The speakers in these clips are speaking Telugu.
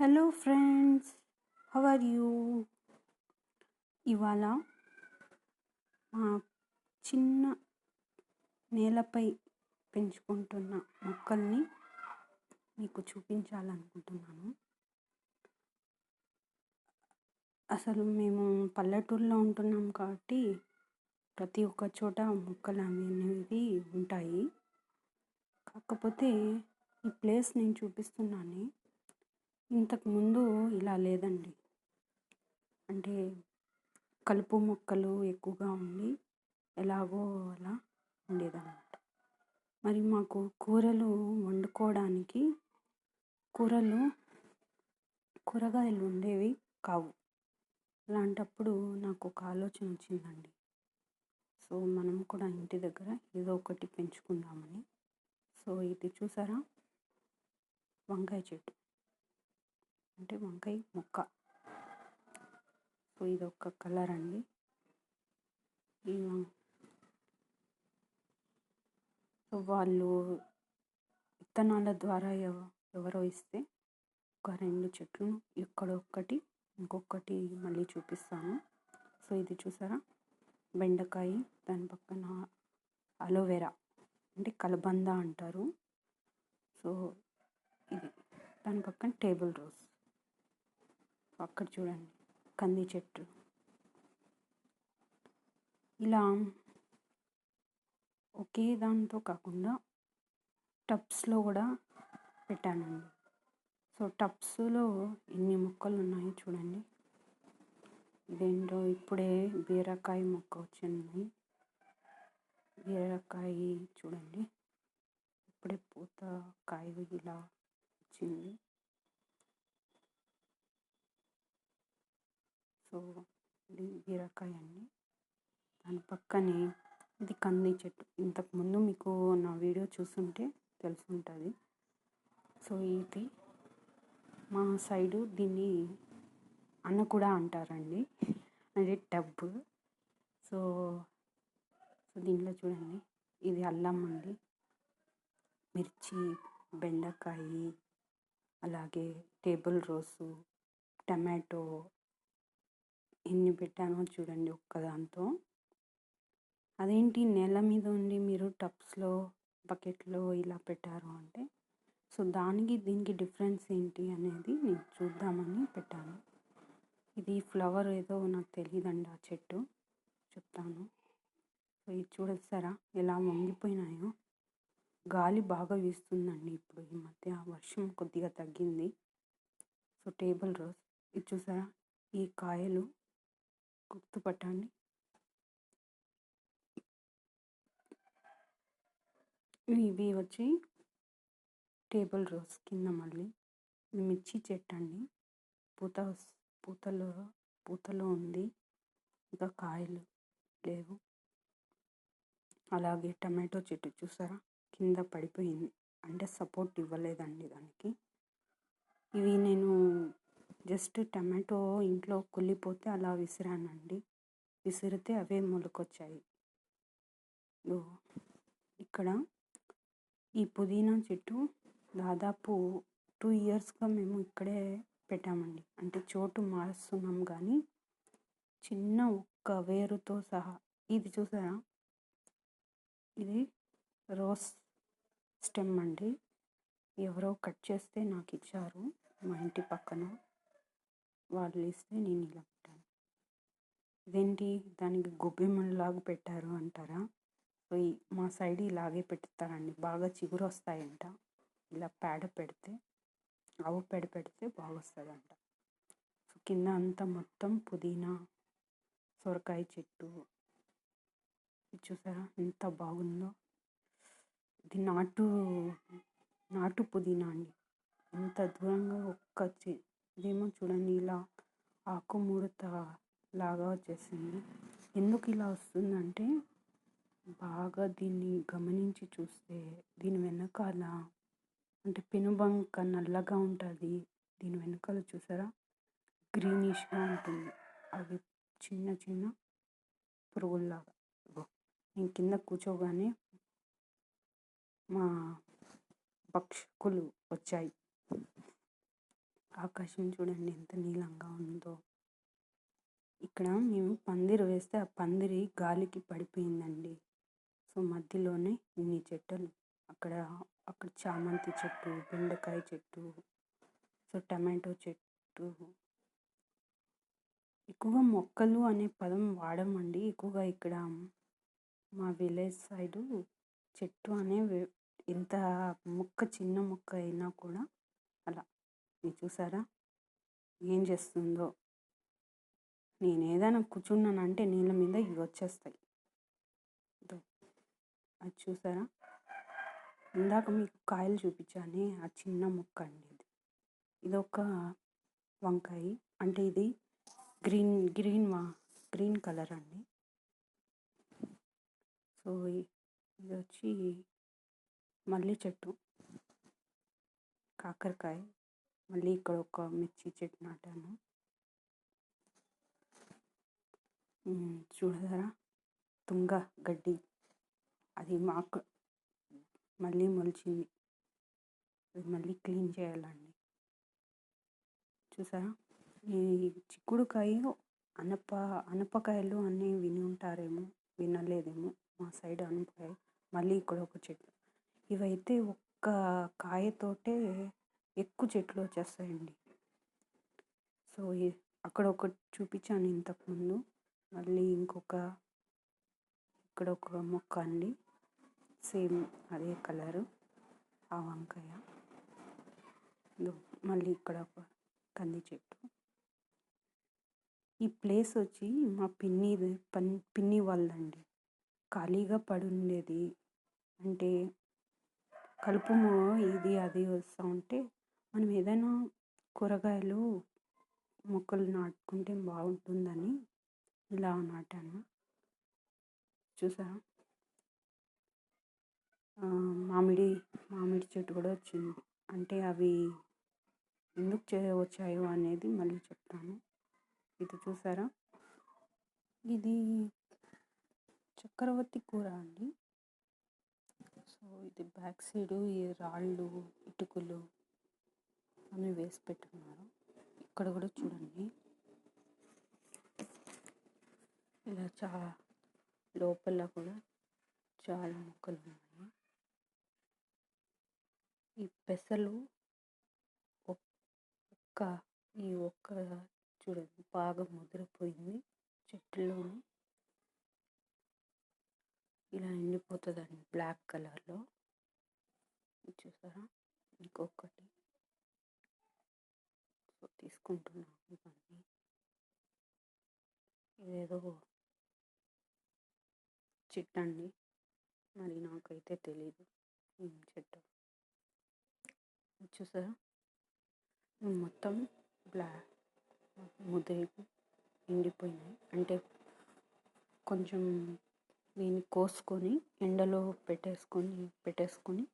Hello friends how are you ఇవాళ మా చిన్న నేలపై పెంచుకుంటున్న మొక్కల్ని మీకు చూపించాలనుకుంటున్నాను. అసలు మేము పల్లెటూరులో ఉంటున్నాం కాబట్టి ప్రతి ఒక్క చోట మొక్కలు అనేవి ఉంటాయి. కాకపోతే ఈ ప్లేస్ నేను చూపిస్తున్నాను ఇంతకుముందు ఇలా లేదండి. అంటే కలుపు మొక్కలు ఎక్కువగా ఉండి ఎలాగో అలా ఉండేదన్నమాట. మరి మాకు కూరలు వండుకోవడానికి కూరలు కూరగాయలు ఉండేవి కావు. అలాంటప్పుడు నాకు ఒక ఆలోచన వచ్చిందండి. సో మనం కూడా ఇంటి దగ్గర ఏదో ఒకటి పెంచుకుందామని. సో ఇది చూసారా? వంకాయ చెట్టు. అంటే వంకాయ మొక్క. సో ఇది ఒక కలర్ అండి. ఈ సో వాళ్ళు విత్తనాల ద్వారా ఎవరో ఇస్తే ఒక రెండు చెట్లు ఇక్కడ ఒక్కటి ఇంకొకటి మళ్ళీ చూపిస్తాను. సో ఇది చూసారా? బెండకాయ దాని పక్కన అలోవెరా అంటే కలబంద అంటారు. సో ఇది దాని పక్కన టేబుల్ రోజ్ అక్కడ చూడండి కంది చెట్టు. ఇలా ఒకే దాంతో కాకుండా టబ్స్లో కూడా పెట్టానండి. సో టబ్స్లో ఎన్ని మొక్కలు ఉన్నాయో చూడండి. ఇదేంటో ఇప్పుడే బీరకాయ మొక్క వచ్చింది. బీరకాయ చూడండి. ఇప్పుడే పూత కాయ ఇలా వచ్చింది. చెట్టు ఇది బీరకాయ అండి దాని పక్కనే ఇది కంది చెట్టు. ఇంతకుముందు మీకు నా వీడియో చూస్తుంటే తెలిసి ఉంటుంది సో ఇది మా సైడు దీన్ని అన్న కూడా అంటారండి. అది టబ్. సో సో దీంట్లో చూడండి. ఇది అల్లం అండి. మిర్చి బెండకాయ అలాగే టేబుల్ రోసు టమాటో ఎన్ని పెట్టానో చూడండి ఒక్కదాంతో అదేంటి నేల మీద ఉండి మీరు టబ్స్లో బకెట్లో ఇలా పెట్టారు అంటే సో దానికి దీనికి డిఫరెన్స్ ఏంటి అనేది నేను చూద్దామని పెట్టాను. ఇది ఫ్లవర్ ఏదో నాకు తెలియదండి ఆ చెట్టు. చెప్తాను. సో ఇది చూడొస్తారా? ఎలా వంగిపోయినాయో. గాలి బాగా వీస్తుందండి ఇప్పుడు ఈ మధ్య. వర్షం కొద్దిగా తగ్గింది. సో టేబుల్ రోజ్ ఇది చూసారా? ఈ కాయలు గుర్తుపట్టండి. ఇవి వచ్చి టేబుల్ రోస్ కింద మళ్ళీ మిర్చి చెట్టు అండి పూత పూతలో పూతలో ఉంది. ఇంకా కాయలు లేవు. అలాగే టమాటో చెట్టు చూసారా? కింద పడిపోయింది. అంటే సపోర్ట్ ఇవ్వలేదండి దానికి. ఇవి నేను జస్ట్ టమాటో ఇంట్లో కుళ్ళిపోతే అలా విసిరానండి. విసిరితే అవే మొలకొచ్చాయి. ఇక్కడ ఈ పుదీనా చెట్టు దాదాపు టూ ఇయర్స్గా మేము ఇక్కడే పెట్టామండి. అంటే చోటు మారుస్తున్నాం కానీ చిన్న ఒక్క వేరుతో సహా. ఇది చూసారా? ఇది రోస్ స్టెమ్ అండి. ఎవరో కట్ చేస్తే నాకు ఇచ్చారు మా ఇంటి పక్కన. వాళ్ళు ఇస్తే నేను ఇలా పెట్టాను. ఇదేంటి? దానికి గొబ్బెమ్మలాగా పెట్టారు అంటారా? సో మా సైడ్ ఇలాగే పెడతారండి. బాగా చిగురు వస్తాయంట ఇలా పేడ పెడితే ఆవు పేడ పెడితే బాగా వస్తుందంట సో కింద అంతా మొత్తం పుదీనా సొరకాయ చెట్టు. ఇది చూసారా? ఎంత బాగుందో. ఇది నాటు నాటు పుదీనా అండి. ఎంత దూరంగా ఒక్క చె- ఇదేమో చూడండి ఇలా ఆకుముడత లాగా వచ్చేసింది. ఎందుకు ఇలా వస్తుందంటే బాగా దీన్ని గమనించి చూస్తే దీని వెనకాల అంటే పెనుబంక నల్లగా ఉంటుంది. దీని వెనకాల చూసారా? గ్రీనిష్గా ఉంటుంది. అవి చిన్న చిన్న పురుగుల్లాగా. నేను కింద కూర్చోగానే మా పక్షులు వచ్చాయి. ఆకాశం చూడండి ఎంత నీలంగా ఉందో. ఇక్కడ మేము పందిరి వేస్తే ఆ పందిరి గాలికి పడిపోయిందండి. సో మధ్యలోనే ఇన్ని చెట్టులు అక్కడ అక్కడ చామంతి చెట్టు బెండకాయ చెట్టు సో టమాటో చెట్టు. ఎక్కువగా మొక్కలు అనే పదం వాడమండి. ఎక్కువగా ఇక్కడ మా విలేజ్ సైడు చెట్టు అనే ఎంత మొక్క చిన్న మొక్క అయినా కూడా అలా. ఇది చూసారా? ఏం చేస్తుందో? నేను ఏదైనా కూర్చున్నానంటే నీళ్ళ మీద ఇవి వచ్చేస్తాయి. అది చూసారా? ఇందాక మీకు కాయలు చూపించానే ఆ చిన్న ముక్క అండి ఇది. ఇదొక వంకాయ. అంటే ఇది గ్రీన్ గ్రీన్ వా గ్రీన్ కలర్ అండి. సో ఇది వచ్చి మల్లి చెట్టు కాకరకాయ. మళ్ళీ ఇక్కడ ఒక మిర్చి చెట్టు నాటాను. ఉమ్, తుంగ గడ్డి. అది మాకు మళ్ళీ మొలిచింది. అది మళ్ళీ క్లీన్ చేయాలండి. చూసారా? ఈ చిక్కుడుకాయ అనప అనపకాయలు అన్నీ విని ఉంటారేమో వినలేదేమో మా సైడ్ అనపకాయ. మళ్ళీ ఇక్కడ ఒక చెట్టు. ఇవైతే ఒక్క కాయతోటే ఎక్కువ చెట్లు వచ్చేస్తాయండి. సో అక్కడ ఒకటి చూపించాను ఇంతకుముందు మళ్ళీ ఇంకొక ఇక్కడ ఒక మొక్క అండి. సేమ్ అదే కలరు. ఆ వంకాయ. మళ్ళీ ఇక్కడ ఒక కంది చెట్టు. ఈ ప్లేస్ వచ్చి మా పిన్ని పన్ పిన్ని వాళ్ళండి. ఖాళీగా పడుండేది అంటే కలుపు ఇది అది వస్తూ ఉంటే మనం ఏదైనా కూరగాయలు మొక్కలు నాటుకుంటే బాగుంటుందని ఇలా నాటాను. చూసారా? మామిడి మామిడి చెట్టు కూడా వచ్చింది. అంటే అవి ఎందుకు చే వచ్చాయో అనేది మళ్ళీ చెప్తాను. ఇది చూసారా? ఇది చక్రవర్తి కూర అండి. సో ఇది బ్యాక్ సైడ్ ఈ రాళ్ళు ఇటుకలు అని వేసి పెట్టుకున్నారు. ఇక్కడ కూడా చూడండి. ఇలా చాలా లోపల కూడా చాలా మొక్కలు ఉన్నాయి. ఈ పెసలు ఒక్క ఈ ఒక్క చూడండి బాగా ముదిరిపోయింది చెట్టులోని. ఇలా ఎండిపోతుందండి బ్లాక్ కలర్లో. చూసారా? ఇంకొకటి. సో తీసుకుంటున్నాను ఇవన్నీ ఇదేదో చెట్టు అండి మరి నాకైతే తెలీదు ఏం చెట్టు చూసారా మొత్తం బ్లాక్ ముదిరి ఎండిపోయినాయి అంటే కొంచెం దీన్ని కోసుకొని ఎండలో పెట్టేసుకొని పెట్టేసుకొని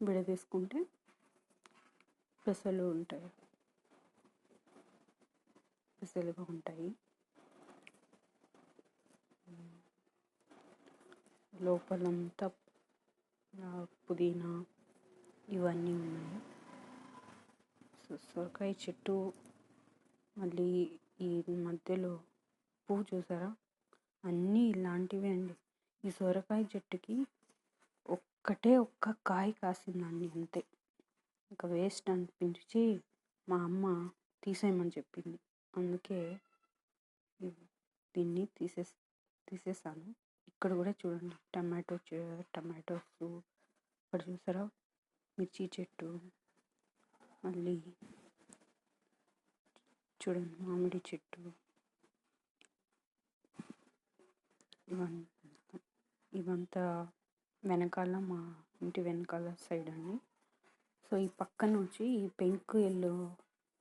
విడదీసుకుంటే పెసలు ఉంటాయి. పెసలుగా ఉంటాయి లోపలంతా పుదీనా ఇవన్నీ ఉన్నాయి. సో సొరకాయ చెట్టు మళ్ళీ ఈ మధ్యలో పువ్వు చూసారా? అన్నీ ఇలాంటివే అండి. ఈ సొరకాయ చెట్టుకి ఒక్కటే ఒక్క కాయ కాసిందండి అంతే. ఇంకా వేస్ట్ అనిపించి మా అమ్మ తీసేయమని చెప్పింది. అందుకే దీన్ని తీసే తీసేసాను. ఇక్కడ కూడా చూడండి. Tomato tomatoes. ఇక్కడ చూసారా? మిర్చి చెట్టు. మళ్ళీ చూడండి మామిడి చెట్టు. ఇవంతా ఇవంతా వెనకాల మా ఇంటి వెనకాల సైడ్ అండి. సో ఈ పక్క నుంచి ఈ పెంకు ఎల్లు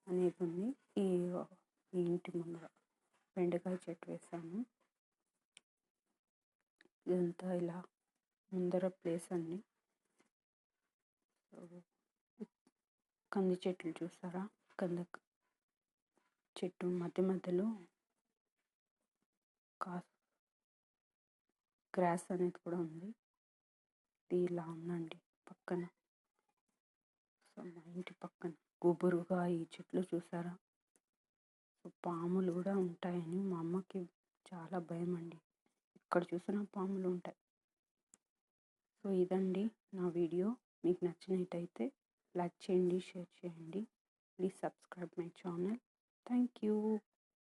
అనేది ఉంది. ఈ ఇంటి ముందర బెండకాయ చెట్టు వేసాను. ఇదంతా ఇలా ముందర ప్లేస్ అండి కంది చెట్లు చూసారా? కంద చెట్టు మధ్య మధ్యలో కాస్ గ్రాస్ అనేది కూడా ఉంది. ఇది ఇలా ఉందండి పక్కన. మా ఇంటి పక్కన గుబురుగా ఈ చెట్లు చూసారా? సో పాములు కూడా ఉంటాయని మా అమ్మకి చాలా భయం అండి ఎక్కడ చూసినా పాములు ఉంటాయి. సో ఇదండి నా వీడియో. మీకు నచ్చినట్టయితే లైక్ చేయండి షేర్ చేయండి. Please subscribe my channel. Thank you.